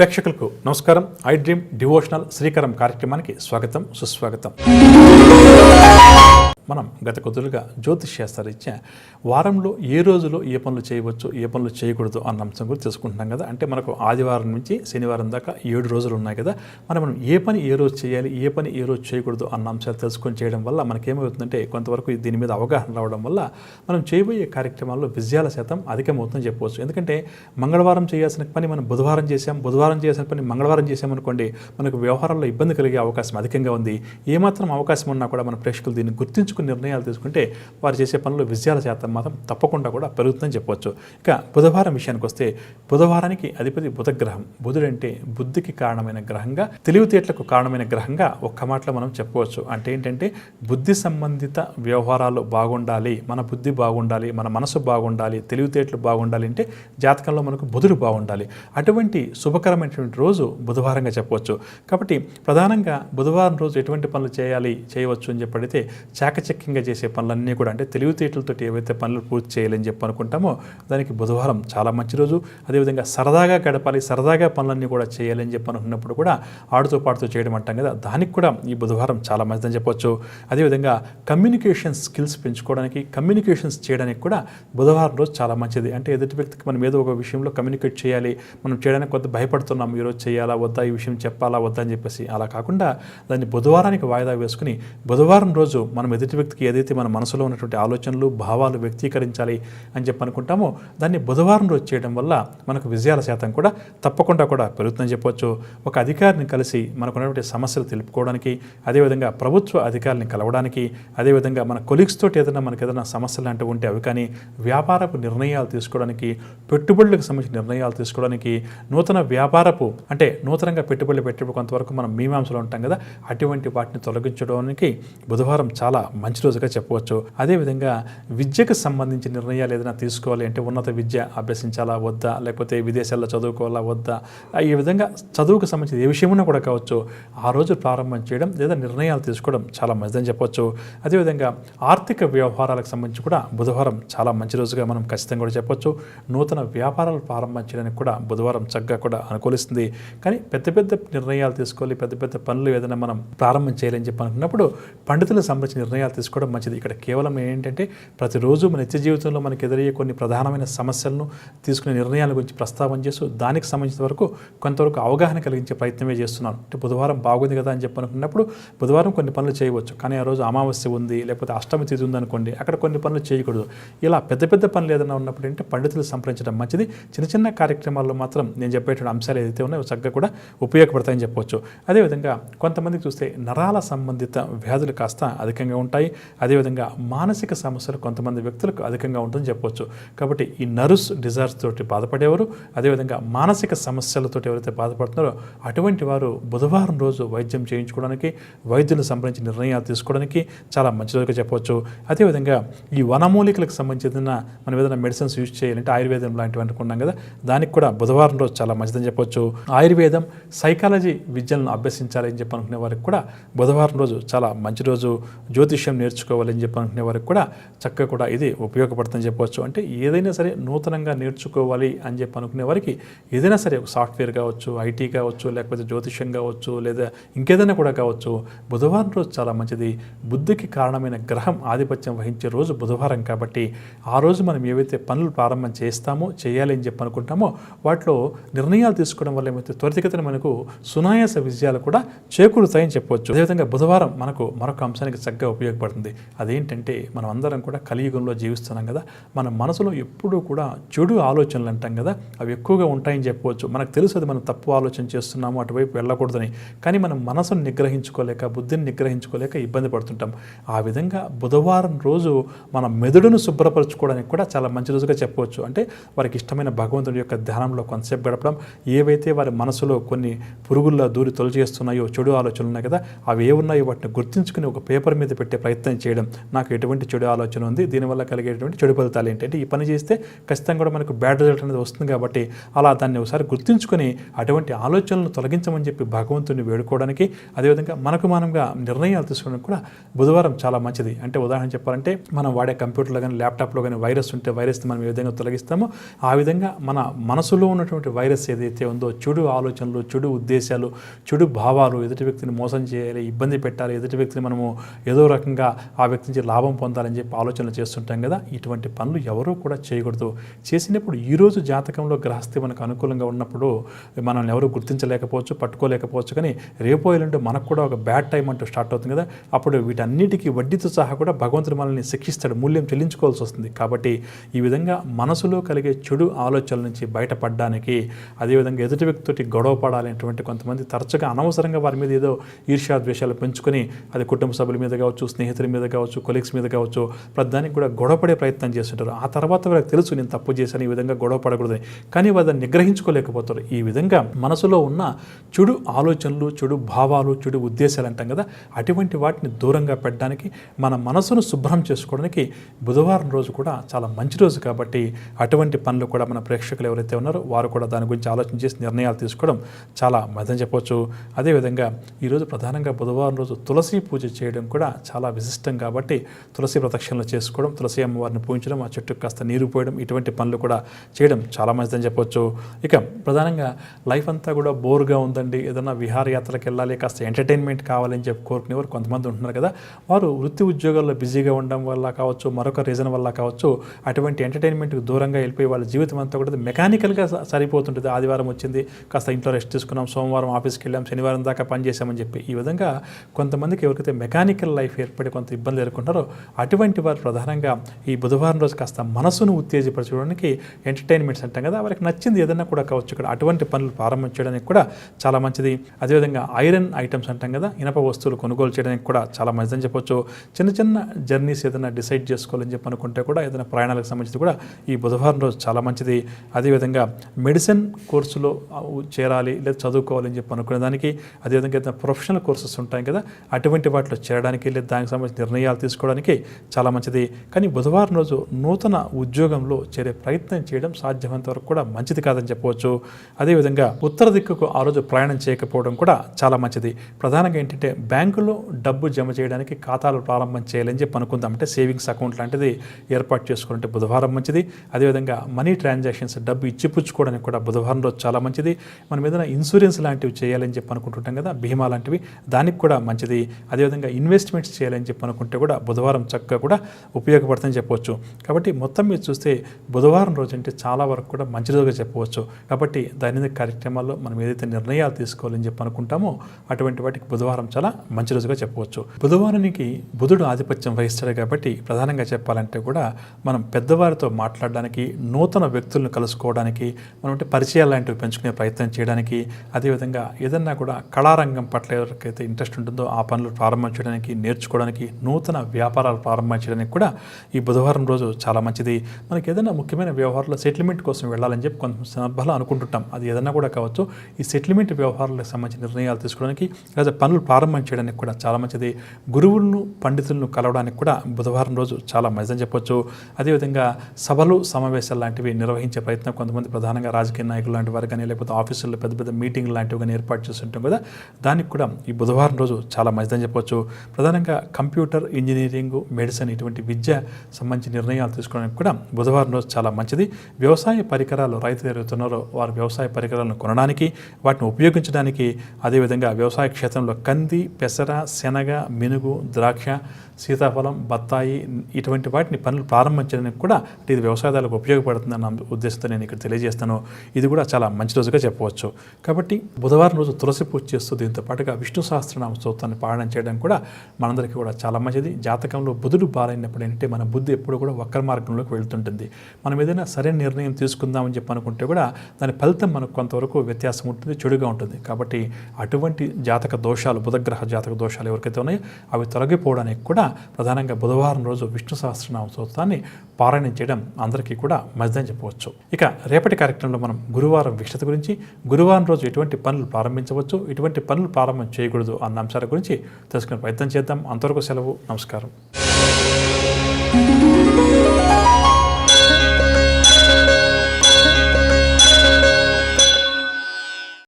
ప్రేక్షకులకు నమస్కారం. I dream devotional Srikaram కార్యక్రమానికి స్వాగతం సుస్వాగతం. మనం గత కొద్దులుగా జ్యోతిష్ శాస్త్రరీత్యా వారంలో ఏ రోజులో ఏ పనులు చేయవచ్చు ఏ పనులు చేయకూడదు అన్న అంశం గురించి తెలుసుకుంటున్నాం కదా. అంటే మనకు ఆదివారం నుంచి శనివారం దాకా ఏడు రోజులు ఉన్నాయి కదా. మనం మనం ఏ పని ఏ రోజు చేయాలి ఏ పని ఏ రోజు చేయకూడదు అన్న అంశాలు తెలుసుకొని చేయడం వల్ల మనకేమవుతుందంటే కొంతవరకు దీని మీద అవగాహన రావడం వల్ల మనం చేయబోయే కార్యక్రమాల్లో విజయాల శాతం అధికమవుతుందని చెప్పవచ్చు. ఎందుకంటే మంగళవారం చేయాల్సిన పని మనం బుధవారం చేసాం బుధవారం చేసిన పని మంగళవారం చేసామనుకోండి మనకు వ్యవహారంలో ఇబ్బంది కలిగే అవకాశం అధికంగా ఉంది. ఏమాత్రం అవకాశం ఉన్నా కూడా మన ప్రేక్షకులు దీన్ని గుర్తించుకుని నిర్ణయాలు తీసుకుంటే వారు చేసే పనులు విజయాల శాతం మాత్రం తప్పకుండా కూడా పెరుగుతుందని చెప్పవచ్చు ఇక బుధవారం విషయానికి వస్తే బుధవారానికి అధిపతి బుధగ్రహం. బుధుడంటే బుద్ధికి కారణమైన గ్రహంగా తెలివితేటలకు కారణమైన గ్రహంగా ఒక్క మాటలో మనం చెప్పవచ్చు అంటే ఏంటంటే బుద్ధి సంబంధిత వ్యవహారాలు బాగుండాలి మన బుద్ధి బాగుండాలి మన మనసు బాగుండాలి తెలివితేటలు బాగుండాలి అంటే జాతకంలో మనకు బుధుడు బాగుండాలి. అటువంటి శుభకరమైనటువంటి రోజు బుధవారంగా చెప్పవచ్చు కాబట్టి ప్రధానంగా బుధవారం రోజు ఎటువంటి పనులు చేయాలి చేయవచ్చు అని చెప్పడితే చాకచ చాకచక్యంగా చేసే పనులన్నీ కూడా అంటే తెలివితేటలతో ఏవైతే పనులు పూర్తి చేయాలని చెప్పి అనుకుంటామో దానికి బుధవారం చాలా మంచి రోజు. అదేవిధంగా సరదాగా గడపాలి సరదాగా పనులన్నీ కూడా చేయాలని చెప్పి అనుకున్నప్పుడు కూడా ఆడుతూ పాడుతూ చేయడం అంటాం కదా దానికి కూడా ఈ బుధవారం చాలా మంచిదని చెప్పొచ్చు. అదేవిధంగా కమ్యూనికేషన్ స్కిల్స్ పెంచుకోవడానికి కమ్యూనికేషన్స్ చేయడానికి కూడా బుధవారం రోజు చాలా మంచిది. అంటే ఎదుటి వ్యక్తికి మనం ఏదో ఒక విషయంలో కమ్యూనికేట్ చేయాలి మనం చేయడానికి కొంత భయపడుతున్నాం ఈరోజు చేయాలా వద్దా ఈ విషయం చెప్పాలా వద్దా అని చెప్పేసి అలా కాకుండా దాన్ని బుధవారానికి వాయిదా వేసుకుని బుధవారం రోజు మనం ఎదుటి వ్యక్తికి ఏదైతే మన మనసులో ఉన్నటువంటి ఆలోచనలు భావాలు వ్యక్తీకరించాలి అని చెప్పి అనుకుంటామో దాన్ని బుధవారం రోజు చేయడం వల్ల మనకు విజయాల శాతం కూడా తప్పకుండా కూడా పెరుగుతుందని చెప్పవచ్చు ఒక అధికారిని కలిసి మనకున్నటువంటి సమస్యలు తెలుపుకోవడానికి అదేవిధంగా ప్రభుత్వ అధికారిని కలవడానికి అదేవిధంగా మన కొలీగ్స్ తోటి ఏదైనా మనకి ఏదైనా సమస్యలు లాంటివి ఉంటే అవి కానీ వ్యాపారపు నిర్ణయాలు తీసుకోవడానికి పెట్టుబడులకు సంబంధించిన నిర్ణయాలు తీసుకోవడానికి నూతన వ్యాపారపు అంటే నూతనంగా పెట్టుబడులు పెట్టేప్పుడు కొంతవరకు మనం మీమాంసలో ఉంటాం కదా అటువంటి వాటిని తొలగించడానికి బుధవారం చాలా మంచి రోజుగా చెప్పవచ్చు. అదేవిధంగా విద్యకు సంబంధించిన నిర్ణయాలు ఏదైనా తీసుకోవాలి అంటే ఉన్నత విద్య అభ్యసించాలా వద్దా? లేకపోతే విదేశాల్లో చదువుకోవాలా వద్దా? ఈ విధంగా చదువుకు సంబంధించిన ఏ విషయమైనా కూడా కావచ్చు ఆ రోజు ప్రారంభం చేయడం లేదా నిర్ణయాలు తీసుకోవడం చాలా మంచిదని చెప్పవచ్చు అదేవిధంగా ఆర్థిక వ్యవహారాలకు సంబంధించి కూడా బుధవారం చాలా మంచి రోజుగా మనం ఖచ్చితంగా కూడా చెప్పొచ్చు. నూతన వ్యాపారాలు ప్రారంభం చేయడానికి కూడా బుధవారం చక్కగా కూడా అనుకూలిస్తుంది. కానీ పెద్ద పెద్ద నిర్ణయాలు తీసుకోవాలి పెద్ద పెద్ద పనులు ఏదైనా మనం ప్రారంభం చేయాలని చెప్పి అనుకున్నప్పుడు పండితులకు సంబంధించిన నిర్ణయాలు తీసుకోవడం మంచిది. ఇక్కడ కేవలం ఏంటంటే ప్రతిరోజు మన నిత్య జీవితంలో మనకు ఎదురయ్యే కొన్ని ప్రధానమైన సమస్యలను తీసుకునే నిర్ణయాల గురించి ప్రస్తావన చేస్తూ దానికి సంబంధించిన వరకు కొంతవరకు అవగాహన కలిగించే ప్రయత్నమే చేస్తున్నాను అంటే బుధవారం బాగుంది కదా అని చెప్పనుకున్నప్పుడు బుధవారం కొన్ని పనులు చేయవచ్చు. కానీ ఆ రోజు అమావాస్య ఉంది లేకపోతే అష్టమి తిథి ఉందనుకోండి అక్కడ కొన్ని పనులు చేయకూడదు. ఇలా పెద్ద పెద్ద పనులు ఏదైనా ఉన్నప్పుడు ఏంటంటే పండితులు సంప్రదించడం మంచిది. చిన్న చిన్న కార్యక్రమాల్లో మాత్రం నేను చెప్పేటువంటి అంశాలు ఏదైతే ఉన్నాయో చక్కగా కూడా ఉపయోగపడతాయని చెప్పవచ్చు అదేవిధంగా కొంతమందికి చూస్తే నరాల సంబంధిత వ్యాధులు కాస్త అధికంగా ఉంటాయి. అదేవిధంగా మానసిక సమస్యలు కొంతమంది వ్యక్తులకు అధికంగా ఉంటుందని చెప్పవచ్చు కాబట్టి ఈ నర్వ్స్ డిజార్స్ తోటి బాధపడేవారు అదేవిధంగా మానసిక సమస్యలతోటి ఎవరైతే బాధపడుతున్నారో అటువంటి వారు బుధవారం రోజు వైద్యం చేయించుకోవడానికి వైద్యులు సంబంధించి నిర్ణయాలు తీసుకోవడానికి చాలా మంచి రోజుగా చెప్పవచ్చు అదేవిధంగా ఈ వనమూలికలకు సంబంధించిన మనం ఏదైనా మెడిసిన్స్ యూజ్ చేయాలంటే ఆయుర్వేదం లాంటివి అనుకున్నాం కదా దానికి కూడా బుధవారం రోజు చాలా మంచిదని చెప్పొచ్చు. ఆయుర్వేదం సైకాలజీ విద్యలను అభ్యసించాలని చెప్పి అనుకునే వారికి కూడా బుధవారం రోజు చాలా మంచి రోజు. విషయం నేర్చుకోవాలని చెప్పి అనుకునే వారికి కూడా చక్కగా కూడా ఇది ఉపయోగపడుతుందని చెప్పవచ్చు. అంటే ఏదైనా సరే నూతనంగా నేర్చుకోవాలి అని చెప్పి అనుకునే వారికి ఏదైనా సరే సాఫ్ట్వేర్ కావచ్చు ఐటీ కావచ్చు లేకపోతే జ్యోతిష్యం కావచ్చు లేదా ఇంకేదైనా కూడా కావచ్చు బుధవారం రోజు చాలా మంచిది. బుద్ధికి కారణమైన గ్రహం ఆధిపత్యం వహించే రోజు బుధవారం కాబట్టి ఆ రోజు మనం ఏవైతే పనులు ప్రారంభం చేస్తామో చేయాలి అని చెప్పి అనుకుంటామో వాటిలో నిర్ణయాలు తీసుకోవడం వల్ల ఏమైతే త్వరితగతిన మనకు సునాయాస విజయాలు కూడా చేకూరుతాయని చెప్పవచ్చు. అదేవిధంగా బుధవారం మనకు మరొక అంశానికి చక్కగా ఉపయోగపడుతుంది. అదేంటంటే మనం అందరం కూడా కలియుగంలో జీవిస్తున్నాం కదా మన మనసులో ఎప్పుడూ కూడా చెడు ఆలోచనలు అంటాం కదా అవి ఎక్కువగా ఉంటాయని చెప్పవచ్చు. మనకు తెలుసు అది మనం తప్పు ఆలోచన చేస్తున్నాము అటువైపు వెళ్ళకూడదని. కానీ మనం మనసును నిగ్రహించుకోలేక బుద్ధిని నిగ్రహించుకోలేక ఇబ్బంది పడుతుంటాం. ఆ విధంగా బుధవారం రోజు మన మెదడును శుభ్రపరచుకోవడానికి కూడా చాలా మంచి రోజుగా చెప్పవచ్చు. అంటే వారికి ఇష్టమైన భగవంతుడి యొక్క ధ్యానంలో కొంతసేపు గడపడం ఏవైతే వారి మనసులో కొన్ని పురుగుల్లో దూరి తొలచేస్తున్నాయో చెడు ఆలోచనలు ఉన్నాయి కదా అవి ఏ ఉన్నాయో వాటిని గుర్తించుకుని ఒక పేపర్ మీద పెట్టే ప్రయత్నం చేయడం నాకు ఎటువంటి చెడు ఆలోచన ఉంది. దీనివల్ల కలిగేటువంటి చెడు ఫలితాలు ఏంటంటే ఈ పని చేస్తే ఖచ్చితంగా కూడా మనకు బ్యాడ్ రిజల్ట్ అనేది వస్తుంది కాబట్టి అలా దాన్ని ఒకసారి గుర్తుంచుకొని అటువంటి ఆలోచనలను తొలగించమని చెప్పి భగవంతుని వేడుకోవడానికి అదేవిధంగా మనకు మనంగా నిర్ణయాలు తీసుకోవడానికి కూడా బుధవారం చాలా మంచిది. అంటే ఉదాహరణ చెప్పాలంటే మనం వాడే కంప్యూటర్లో కానీ ల్యాప్టాప్లో కానీ వైరస్ ఉంటే వైరస్ని మనం ఏ విధంగా తొలగిస్తామో ఆ విధంగా మన మనసులో ఉన్నటువంటి వైరస్ ఏదైతే ఉందో చెడు ఆలోచనలు చెడు ఉద్దేశాలు చెడు భావాలు ఎదుటి వ్యక్తిని మోసం చేయాలి ఇబ్బంది పెట్టాలి ఎదుటి వ్యక్తిని మనము ఏదో రకంగా ఆ వ్యక్తి నుంచి లాభం పొందాలని చెప్పి ఆలోచనలు చేస్తుంటాం కదా. ఇటువంటి పనులు ఎవరూ కూడా చేయకూడదు. చేసినప్పుడు ఈరోజు జాతకంలో గ్రహస్థి మనకు అనుకూలంగా ఉన్నప్పుడు మనల్ని ఎవరు గుర్తించలేకపోవచ్చు పట్టుకోలేకపోవచ్చు. కానీ రేపో ఎల్లుండి మనకు కూడా ఒక బ్యాడ్ టైం అంటూ స్టార్ట్ అవుతుంది కదా. అప్పుడు వీటన్నిటికీ వడ్డీతో సహా కూడా భగవంతుడు మనల్ని శిక్షిస్తాడు మూల్యం చెల్లించుకోవాల్సి వస్తుంది. కాబట్టి ఈ విధంగా మనసులో కలిగే చెడు ఆలోచనల నుంచి బయటపడడానికి అదేవిధంగా ఎదుటి వ్యక్తితోటి గొడవ పడాలనేటువంటి కొంతమంది తరచుగా అనవసరంగా వారి మీద ఏదో ఈర్ష్యాద్వేషాలు పెంచుకొని అది కుటుంబ సభ్యుల మీద కావచ్చు స్నేహితుల మీద కావచ్చు కొలీగ్స్ మీద కావచ్చు ప్రతిదానికి కూడా గొడవపడే ప్రయత్నం చేస్తుంటారు. ఆ తర్వాత వాళ్ళకి తెలుసు నేను తప్పు చేశాను ఈ విధంగా గొడవ పడకూడదని కానీ వారు నిగ్రహించుకోలేకపోతారు. ఈ విధంగా మనసులో ఉన్న చెడు ఆలోచనలు చెడు భావాలు చెడు ఉద్దేశాలు అంటాం కదా అటువంటి వాటిని దూరంగా పెట్టడానికి మన మనసును శుభ్రం చేసుకోవడానికి బుధవారం రోజు కూడా చాలా మంచి రోజు కాబట్టి అటువంటి పనులు కూడా మన ప్రేక్షకులు ఎవరైతే ఉన్నారో వారు కూడా దాని గురించి ఆలోచన చేసి నిర్ణయాలు తీసుకోవడం చాలా మదని చెప్పవచ్చు అదేవిధంగా ఈరోజు ప్రధానంగా బుధవారం రోజు తులసి పూజ చేయడం కూడా చాలా విశిష్టం కాబట్టి తులసి ప్రదక్షిణలు చేసుకోవడం తులసి అమ్మవారిని పూజించడం ఆ చెట్టుకు కాస్త నీరు పోయడం ఇటువంటి పనులు కూడా చేయడం చాలా మంచిదని చెప్పొచ్చు. ఇక ప్రధానంగా లైఫ్ అంతా కూడా బోర్గా ఉందండి. ఏదైనా విహారయాత్రలకు వెళ్ళాలి కాస్త ఎంటర్టైన్మెంట్ కావాలని చెప్పి కోరుకునేవారు కొంతమంది ఉంటున్నారు కదా. వారు వృత్తి ఉద్యోగాల్లో బిజీగా ఉండడం వల్ల కావచ్చు మరొక రీజన్ వల్ల కావచ్చు అటువంటి ఎంటర్టైన్మెంట్కి దూరంగా వెళ్ళిపోయి వాళ్ళ జీవితం అంతా కూడా మెకానికల్గా సరిపోతుంటుంది. ఆదివారం వచ్చింది కాస్త ఇంట్లో రెస్ట్ తీసుకున్నాం సోమవారం ఆఫీస్కి వెళ్ళాం శనివారం దాకా పనిచేసామని చెప్పి. ఈ విధంగా కొంతమందికి ఎవరికైతే మెకానికల్ లైఫ్ ఏర్పడి కొంత ఇబ్బంది ఎదుర్కొంటారో అటువంటి వారు ప్రధానంగా ఈ బుధవారం రోజు కాస్త మనసును ఉత్తేజపరచడానికి ఎంటర్టైన్మెంట్స్ అంటాం కదా వారికి నచ్చింది ఏదైనా కూడా కావచ్చు ఇక్కడ. అటువంటి పనులు ప్రారంభం చేయడానికి కూడా చాలా మంచిది. అదేవిధంగా ఐరన్ ఐటమ్స్ అంటాం కదా ఇనప వస్తువులు కొనుగోలు చేయడానికి కూడా చాలా మంచిదని చెప్పొచ్చు. చిన్న చిన్న జర్నీస్ ఏదైనా డిసైడ్ చేసుకోవాలని చెప్పి అనుకుంటే కూడా ఏదైనా ప్రయాణాలకు సంబంధించి కూడా ఈ బుధవారం రోజు చాలా మంచిది. అదేవిధంగా మెడిసిన్ కోర్సులో చేరాలి లేదా చదువుకోవాలని చెప్పి అనుకునే దానికి అదేవిధంగా ఏదైనా ప్రొఫెషనల్ కోర్సెస్ ఉంటాయి కదా అటువంటి వాటిలో చేరడానికి లేదా దానికి సంబంధించిన నిర్ణయాలు తీసుకోవడానికి చాలా మంచిది. కానీ బుధవారం రోజు నూతన ఉద్యోగంలో చేరే ప్రయత్నం చేయడం సాధ్యమైనంత వరకు కూడా మంచిది కాదని చెప్పవచ్చు. అదేవిధంగా ఉత్తర దిక్కుకు ఆ రోజు ప్రయాణం చేయకపోవడం కూడా చాలా మంచిది. ప్రధానంగా ఏంటంటే బ్యాంకులో డబ్బు జమ చేయడానికి ఖాతాలు ప్రారంభం చేయాలని చెప్పి అనుకుందాం. అంటే సేవింగ్స్ అకౌంట్ లాంటిది ఏర్పాటు చేసుకోవాలంటే బుధవారం మంచిది. అదేవిధంగా మనీ ట్రాన్సాక్షన్స్ డబ్బు ఇచ్చిపుచ్చుకోవడానికి కూడా బుధవారం రోజు చాలా మంచిది. మనం ఏదైనా ఇన్సూరెన్స్ లాంటివి చేయాలని చెప్పి అనుకుంటుంటాం కదా బీమా లాంటివి దానికి కూడా మంచిది. అదేవిధంగా ఇన్వెస్ట్మెంట్స్ చేయాలని చెప్పి అనుకుంటే కూడా బుధవారం చక్కగా కూడా ఉపయోగపడుతుందని చెప్పవచ్చు. కాబట్టి మొత్తం మీరు చూస్తే బుధవారం రోజు అంటే చాలా వరకు కూడా మంచి రోజుగా చెప్పవచ్చు. కాబట్టి దైనందిక కార్యక్రమాల్లో మనం ఏదైతే నిర్ణయాలు తీసుకోవాలని చెప్పి అనుకుంటామో అటువంటి వాటికి బుధవారం చాలా మంచి రోజుగా చెప్పవచ్చు. బుధవారానికి బుధుడు ఆధిపత్యం వహిస్తాడు కాబట్టి ప్రధానంగా చెప్పాలంటే కూడా మనం పెద్దవారితో మాట్లాడడానికి నూతన వ్యక్తులను కలుసుకోవడానికి మనం అంటే పరిచయాలు లాంటివి పెంచుకునే ప్రయత్నం చేయడానికి అదేవిధంగా ఏదన్నా కూడా కళారంగం పట్ల ఎవరికైతే ఇంట్రెస్ట్ ఉంటుందో ఆ పనులు ప్రారంభం చేయడానికి నేర్చుకోవడానికి నూతన వ్యాపారాలు ప్రారంభం చేయడానికి కూడా ఈ బుధవారం రోజు చాలా మంచిది. మనకి ఏదైనా ముఖ్యమైన వ్యవహారాల సెటిల్మెంట్ కోసం వెళ్ళాలని చెప్పి కొంత సందర్భాలు అనుకుంటుంటాం. అది ఏదైనా కూడా కావచ్చు. ఈ సెటిల్మెంట్ వ్యవహారాలకు సంబంధించిన నిర్ణయాలు తీసుకోవడానికి లేదా పనులు ప్రారంభం చేయడానికి కూడా చాలా మంచిది. గురువులను పండితులను కలవడానికి కూడా బుధవారం రోజు చాలా మంచిదని చెప్పొచ్చు. అదేవిధంగా సభలు సమావేశాలు లాంటివి నిర్వహించే ప్రయత్నం కొంతమంది ప్రధానంగా రాజకీయ నాయకులు లాంటి వారు కానీ లేకపోతే ఆఫీసుల్లో పెద్ద పెద్ద మీటింగ్ లాంటివి కానీ ఏర్పాటు చేస్తుంటాం కదా. దానికి కూడా ఈ బుధవారం రోజు చాలా మంచిదని చెప్పొచ్చు. ప్రధానంగా కంప్యూటర్ ఇంజనీరింగ్ మెడిసిన్ ఇటువంటి విద్య సంబంధించి నిర్ణయాలు తీసుకోవడానికి కూడా బుధవారం రోజు చాలా మంచిది. వ్యవసాయ పరికరాలు రైతులు ఎరుగుతున్నారో వారు వ్యవసాయ పరికరాలను కొనడానికి వాటిని ఉపయోగించడానికి. అదేవిధంగా వ్యవసాయ క్షేత్రంలో కంది పెసర శనగ మినుగు ద్రాక్ష సీతాఫలం బత్తాయి ఇటువంటి వాటిని పనులు ప్రారంభించడానికి కూడా ఇది వ్యవసాయదారులకు ఉపయోగపడుతుందన్న ఉద్దేశంతో నేను ఇక్కడ తెలియజేస్తాను. ఇది కూడా చాలా మంచి రోజుగా చెప్పవచ్చు. కాబట్టి బుధవారం రోజు తులసి పూజ చేస్తూ దీంతో పాటుగా విష్ణు సహస్రనామ స్తోత్రాన్ని పాలన చేయడం కూడా మనందరికీ కూడా చాలా మంచిది. జాతకంలో బుధుడు బాలైనప్పుడు ఏంటంటే మన బుద్ధి ఎప్పుడు కూడా వక్ర మార్గంలోకి వెళ్తుంటుంది. మనం ఏదైనా సరైన నిర్ణయం తీసుకుందామని చెప్పి అనుకుంటే కూడా దాని ఫలితం మనకు కొంతవరకు వ్యత్యాసం ఉంటుంది చెడుగా ఉంటుంది. కాబట్టి అటువంటి జాతక దోషాలు బుధగ్రహ జాతక దోషాలు ఎవరికైతే ఉన్నాయో అవి తొలగిపోవడానికి కూడా ప్రధానంగా బుధవారం రోజు విష్ణు సహస్రనామ స్తోత్రాన్ని పారాయణం చేయడం అందరికీ కూడా మంచిదని చెప్పవచ్చు. ఇక రేపటి కార్యక్రమంలో మనం గురువారం విక్షత గురించి గురువారం రోజు ఎటువంటి పనులు ప్రారంభించవచ్చు ఎటువంటి పనులు ప్రారంభం చేయకూడదు అన్న అంశాల గురించి తెలుసుకునే ప్రయత్నం చేద్దాం. అంతవరకు సెలవు. నమస్కారం.